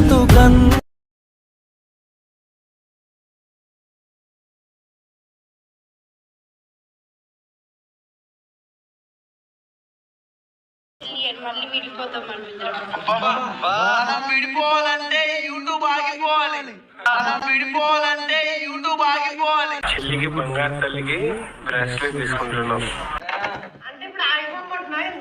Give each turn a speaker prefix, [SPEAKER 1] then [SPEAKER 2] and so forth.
[SPEAKER 1] బ్రతుకన్
[SPEAKER 2] విడిపోవాలంటే YouTube ఆగిపోవాలి విడిపోవాలంటే YouTube ఆగిపోవాలి
[SPEAKER 3] చెల్లికి బంగారు తల్లికి బ్రాస్లెట్ తీసుకుంటున్నాం